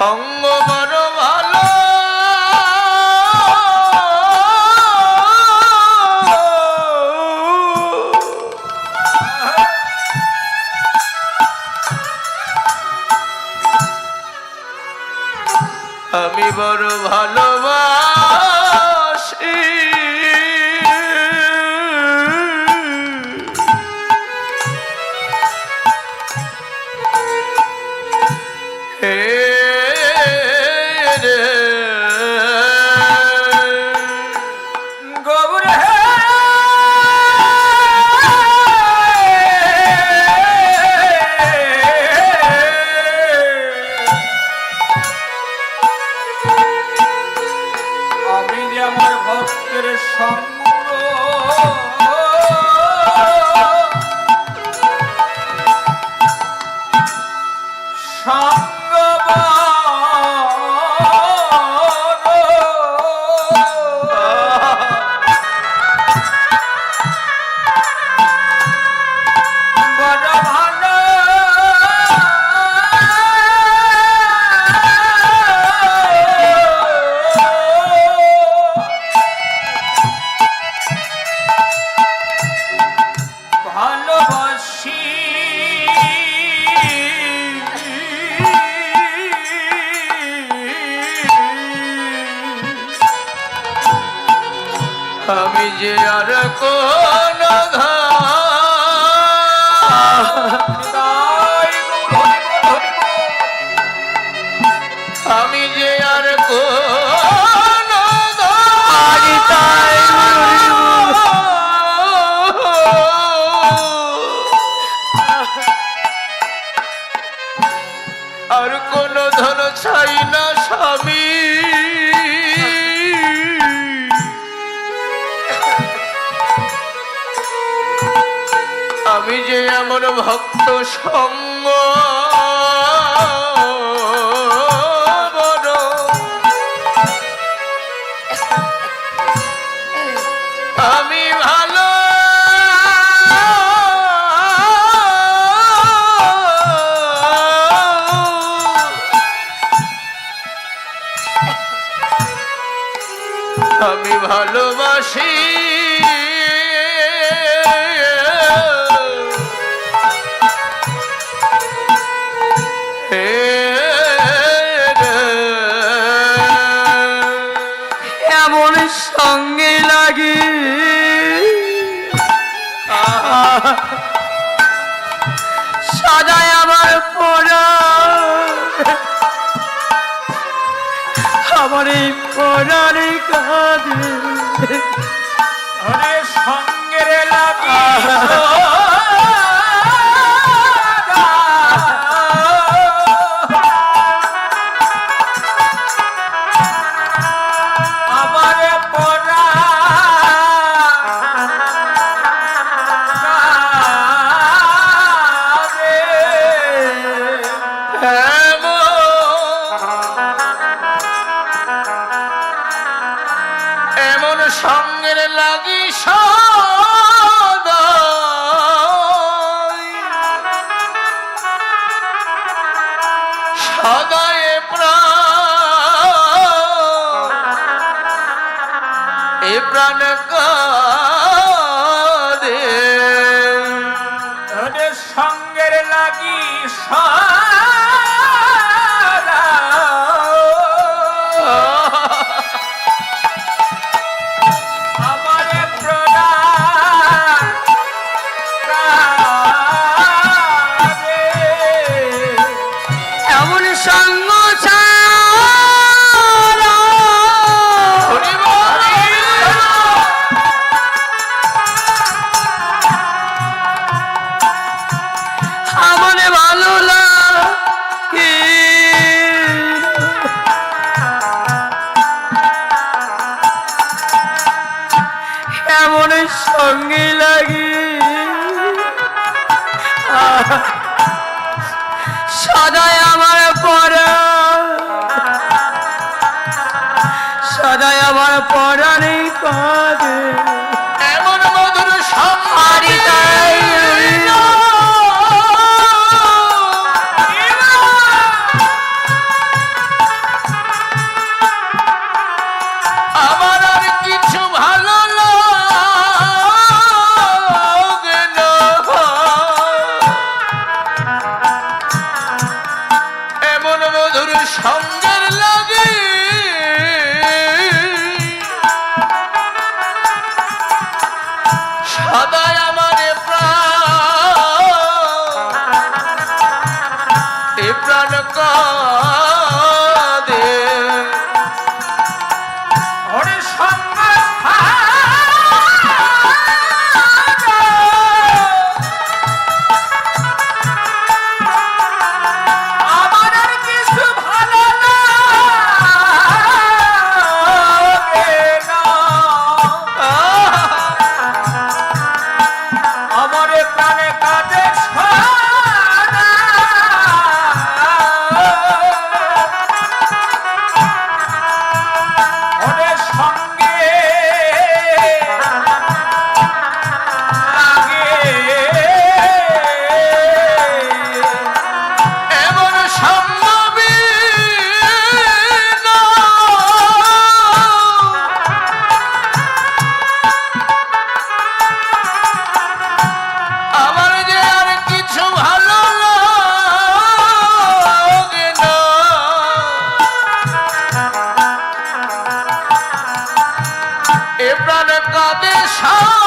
সঙ্গ বড় ভালো। আমি বড় ভালোবাসি সঙ্গ বড় আমি যে আর কোন ধা ভক্ত সঙ্গ এমন সঙ্গে লাগে? সদাই আমার পড়া। আমার এই পড়ার কাঁদে সঙ্গে লাগে প্রাণ সদাই আমার পড়া সদায় আমার পড়ারে কাঁদে কাঁদে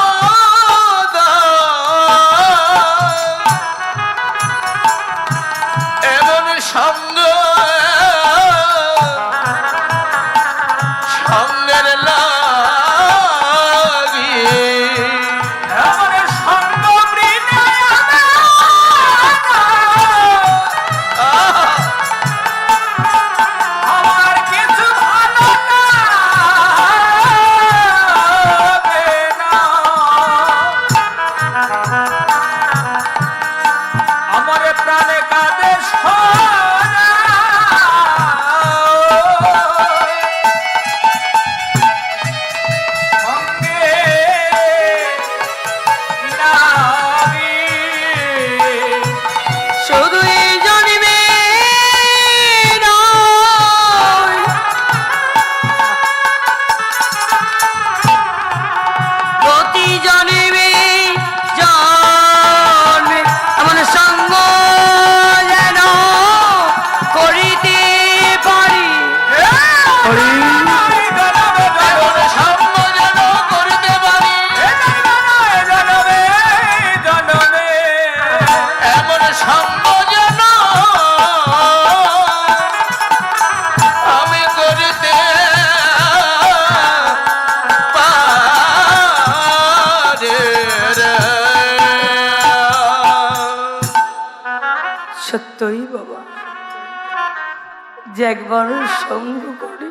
যে একবার সঙ্গ করে,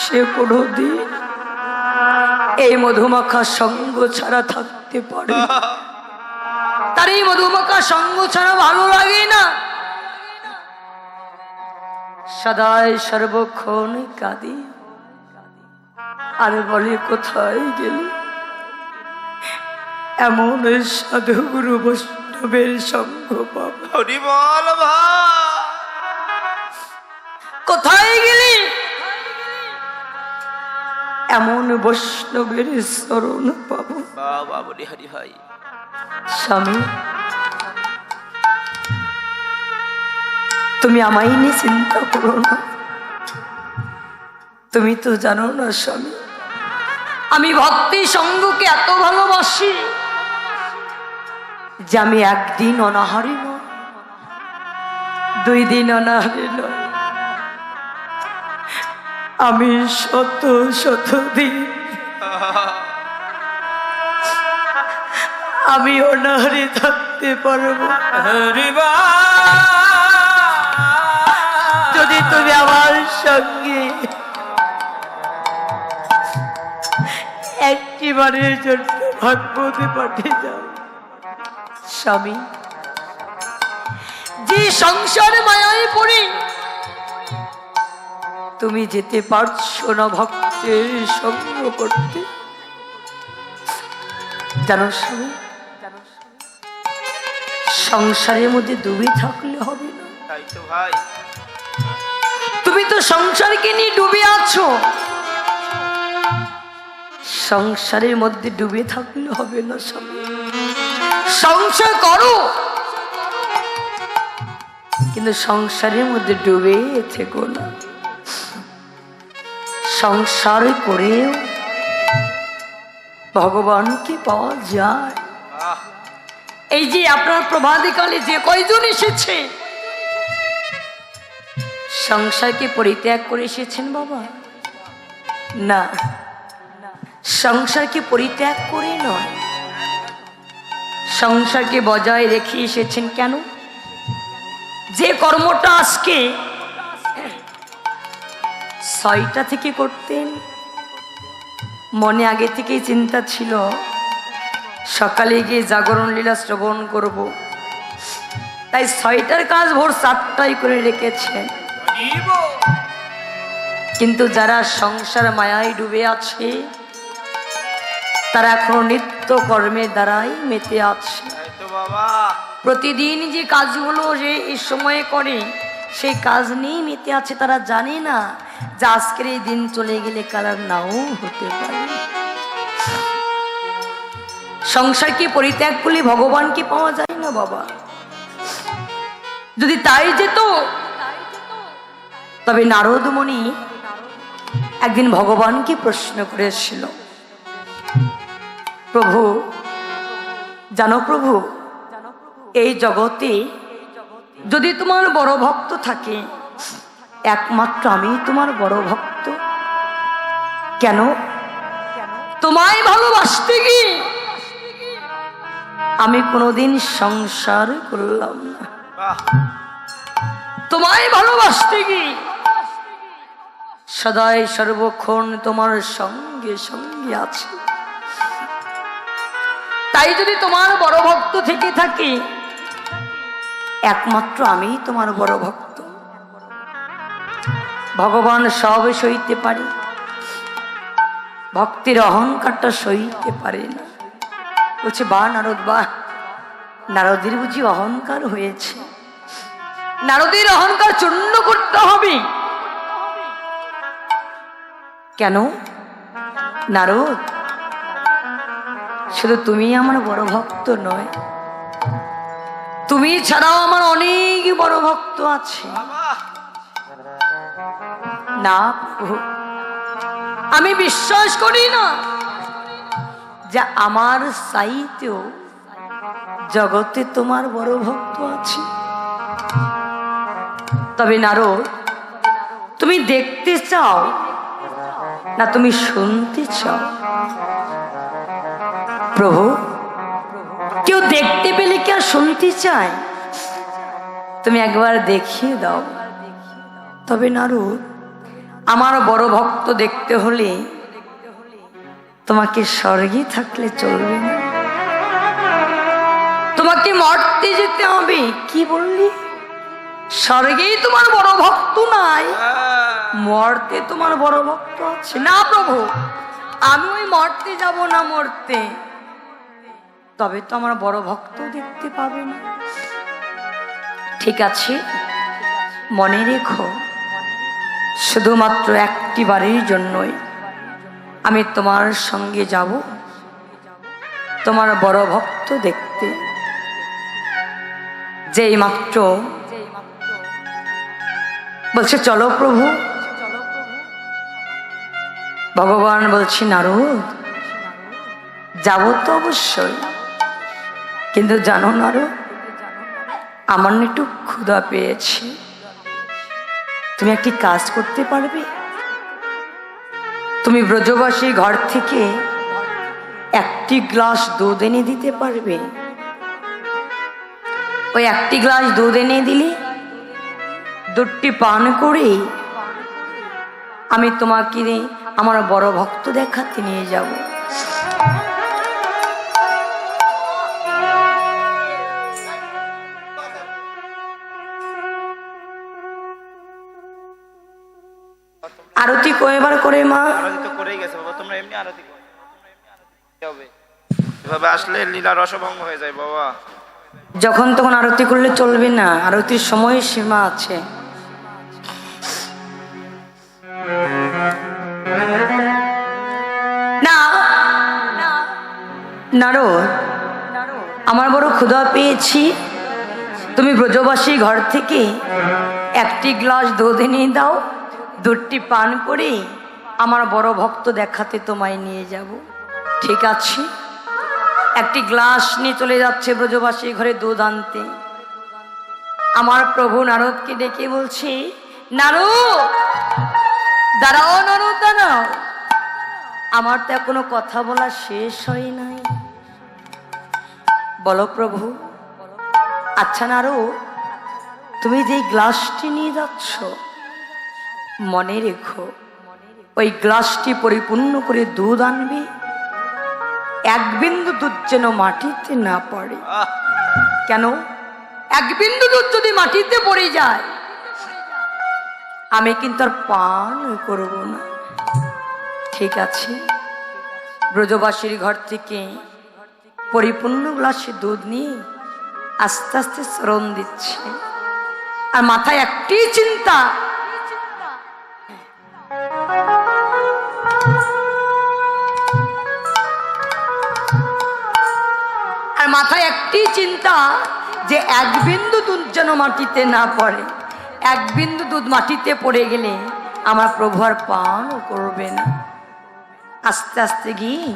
সে কোনোদিন এই মধুমাখা সঙ্গ ছাড়া থাকতে পারে। তার এই মধুমাখা সঙ্গ ছাড়া ভালো লাগে না। সদাই সর্বক্ষণ কাঁদি। আর বলে, কোথায় গেলি? এমন সাধু গুরু বৈষ্ণবের সঙ্গ পাবো। হরি বল ভাই! কোথায় গেলি? এমন বৈষ্ণবের স্মরণ পাবো। বাবা বলি হরি ভাই স্বামী তুমি আমায় নিয়ে চিন্তা করো না। তুমি তো জানো না স্বামী। আমি ভক্তি সঙ্গকে এত ভালোবাসি যে আমি একদিন অনাহারি নয় দুই দিন অনাহারি নয় আমি শত শত দিন আমি অনাহারি থাকতে পারব যদি তুমি আমার সঙ্গে একটিবারের জন্য ভাগবতে পাঠিয়ে যাও স্বামী। যে সংসার মায়ায় পড়ি তুমি যেতে পারছ না ভক্তের সঙ্গ করতে। জানো স্বামী সংসারের মধ্যে ডুবে থাকলে হবে না। তাই তো ভাই। তুমি তো সংসারকে নিয়ে ডুবে আছো। সংসারের মধ্যে ডুবে থাকলে হবে না স্বামী। সংসার করো। কিন্তু সংসারের মধ্যে ডুবে থেকো না। সংসার করেও ভগবানকে পাওয়া যায়। এই যে আপনার প্রভাতিকালে যে কয়জন এসেছে? সংসারকে পরিত্যাগ করে এসেছেন বাবা? না। সংসারকে পরিত্যাগ করে নয়। সংসারকে বজায় রেখে এসেছেন কেন? যে কর্মটা আজকে ছয়টা থেকে করতেন। মনে আগে থেকেই চিন্তা ছিল, সকালে গিয়ে জাগরণ লীলা শ্রবণ করব। তাই ছয়টার কাজ ভোর চারটায় করে রেখেছেন। নিব। কিন্তু যারা সংসার মায়ায় ডুবে আছে, তারা এখনও নিত্য কর্মের দ্বারাই মেতে আছে। প্রতিদিন যে কাজগুলো যে এই সময়ে করে, সেই কাজ নিয়েই মেতে আছে, তারা জানে না যে আজকের এই দিন চলে গেলে কালার নাও হতে পারে। সংসারকে পরিত্যাগ করলে ভগবানকে পাওয়া যায় না, বাবা? যদি তাই যেত, তবে নারদমণি একদিন ভগবানকে প্রশ্ন করেছিল, প্রভু, জানো প্রভু, এই জগতে যদি তোমার বড় ভক্ত থাকে একমাত্র আমি তোমার বড় ভক্ত। কেন? তোমায় ভালোবাসতে কি আমি কোনোদিন সংসার করলাম না। তোমায় ভালোবাসতে কি সদাই সর্বক্ষণ তোমার সঙ্গে সঙ্গে আছে। তাই যদি তোমার বড় ভক্ত থেকে থাকি একমাত্র আমি তোমার বড় ভক্ত। ভগবান সব সইতে পারে। ভক্তির অহংকারটা সইতে পারে না। বলছে, বা নারদ, বা। নারদের বুঝি অহংকার হয়েছে। নারদের অহংকার চূর্ণ করতে হবে। কেন? নারদ, শুধু তুমি আমার বড় ভক্ত নয়। তুমি ছাড়াও আমার অনেক বড় ভক্ত আছে। না আমি বিশ্বাস করি না যে আমার সাইতেও জগতে তোমার বড় ভক্ত আছে। তবে নারদ, তুমি দেখতে চাও না তুমি শুনতে চাও? প্রভু, কেউ দেখতে পেলে কি আর শুনতে চায়? তুমি একবার দেখিয়ে দাও। তবে নারদ আমার বড় ভক্ত দেখতে হলে তোমাকে স্বর্গে থাকলে চলবে না। তোমাকে মরতে যেতে হবে, কি বললি? স্বর্গেই তোমার বড় ভক্ত নাই, মরতে তোমার বড় ভক্ত আছে। না প্রভু, আমি ওই মরতে যাব না মরতে। তবে তো আমার বড় ভক্ত দেখতে পাবে না। ঠিক আছে, মনে রেখো শুধুমাত্র একটি বারের জন্যই আমি তোমার সঙ্গে যাব, তোমার বড় ভক্ত দেখতে। যেই মাত্র। বলছে, চলো প্রভু। ভগবান বলছি, নারদ, যাব তো অবশ্যই। কিন্তু জানো নারদ, আমার একটু ক্ষুধা পেয়েছে। তুমি একটি কাজ করতে পারবে? তুমি ব্রজবাসীর ঘর থেকে একটি গ্লাস দুধ এনে দিতে পারবে? ওই একটি গ্লাস দুধ এনে দিলে দুধটি পান করে আমি তোমাকে, আমার বড় ভক্ত দেখাতে নিয়ে যাব। করে মা। আরতি তো করেই গেছে বাবা তোমরা এমনি আরতি হবে। এভাবে আসলে লীলা রসভঙ্গ হয়ে যায় বাবা। যখন তখন আরতি করলে চলবে না আরতির সময় সীমা আছে। না নারদ আমার বড় ক্ষুধা পেয়েছি। তুমি ব্রজবাসী ঘর থেকে একটি গ্লাস দুধ এনে দাও দুধটি পান করে আমার বড় ভক্ত দেখাতে তোমায় নিয়ে যাব। ঠিক আছে? একটি গ্লাস নিয়ে চলে যাচ্ছে ব্রজবাসী ঘরে দুধ আনতে। আমার প্রভু নারদকে ডেকে বলছি, নারদ, দাঁড়াও নারদ, দাঁড়াও। আমার তো এখনও কথা বলা শেষ হয় নাই। বলো প্রভু আচ্ছা নারো তুমি যে গ্লাসটি নিয়ে যাচ্ছ, মনে রেখো। ওই গ্লাসটি পরিপূর্ণ করে দুধ আনবে। এক বিন্দু দুধ যেন মাটিতে না পড়ে। কেন? এক বিন্দু দুধ যদি মাটিতে পড়ে যায় আমি কিন্তু আর পান করব না। ঠিক আছে? ব্রজবাসীর ঘর থেকে পরিপূর্ণ গ্লাসে দুধ নিয়ে আস্তে আস্তে শ্রম দিচ্ছে। আর মাথায় একটি চিন্তা একটি চিন্তা যে এক বিন্দু দুধ যেন মাটিতে না পড়ে, এক বিন্দু দুধ মাটিতে পড়ে গেলে আমার প্রভু আর করবে না। আস্তে আস্তে গিয়ে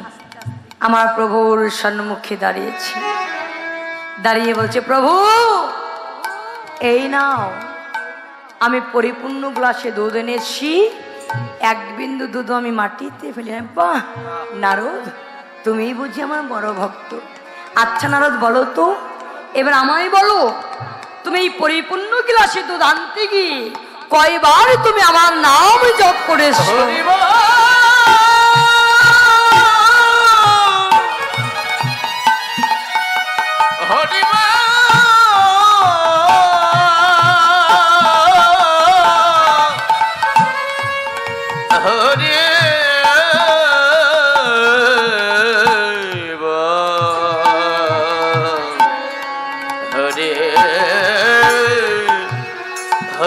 আমার প্রভুর সম্মুখে দাঁড়িয়েছি। দাঁড়িয়ে বলছে, প্রভু, এই নাও। আমি পরিপূর্ণ গ্লাসে দুধ এনেছি। এক বিন্দু দুধ আমি মাটিতে ফেলে বাহ নারদ তুমি বুঝি আমার বড় ভক্ত। আচ্ছা নারদ, বলো তো। এবার আমায় বলো, তুমি এই পরিপূর্ণ গিলাসে দুধ আনতে গিয়ে কয়বার তুমি আমার নাম জপ করেছ?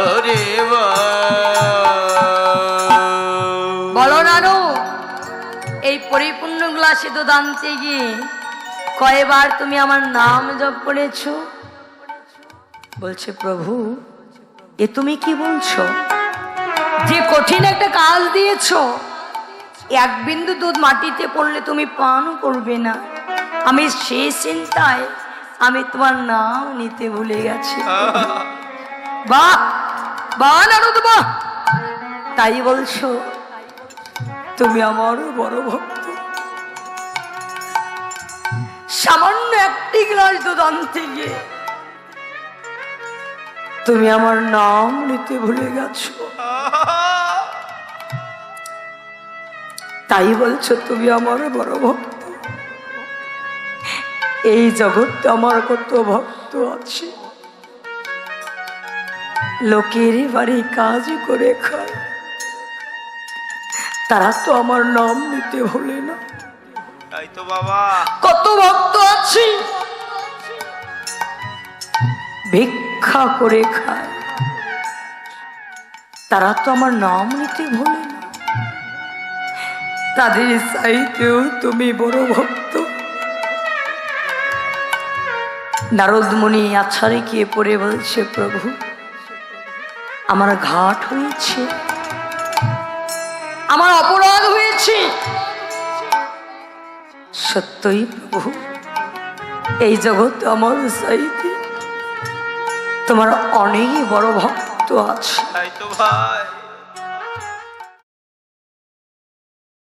হরে বলো নানু এই পরিপূর্ণ গ্লাসে দুধ আনতে গিয়ে কয়বার তুমি আমার নাম জপ করেছ? বলছে প্রভু এ তুমি কি বলছো? যে কঠিন একটা কাজ দিয়েছ এক বিন্দু দুধ মাটিতে পড়লে তুমি পান করবে না। আমি সেই চিন্তায় আমি তোমার নাম নিতে ভুলে গেছি। বাহ! তাই বলছো, তুমি আমারও বড় ভক্ত। সামান্য একটি গ্লাস দুধ আনতে গিয়ে তুমি আমার নাম নিতে ভুলে গেছো। তাই বলছো, তুমি আমার বড় ভক্ত। এই জগৎ আমার কত ভক্ত আছে। লোকের বাড়ি কাজ করে খায়। তারা তো আমার নাম নিতে হলে না। তাই তো বাবা। কত ভক্ত আছে। ভিক্ষা করে খায়। তারা তো আমার নাম নিতে ভোলে না। তাদের চাইতেও তুমি বড় ভক্ত। নারদমণি আছাড়ে গিয়ে পড়ে বলছে প্রভু আমার ঘাট হয়েছে। আমার অপরাধ হয়েছে। সত্যই প্রভু, এই জগৎ আমার চাইতে তোমার অনেক বড় ভক্ত আছে। ভাই।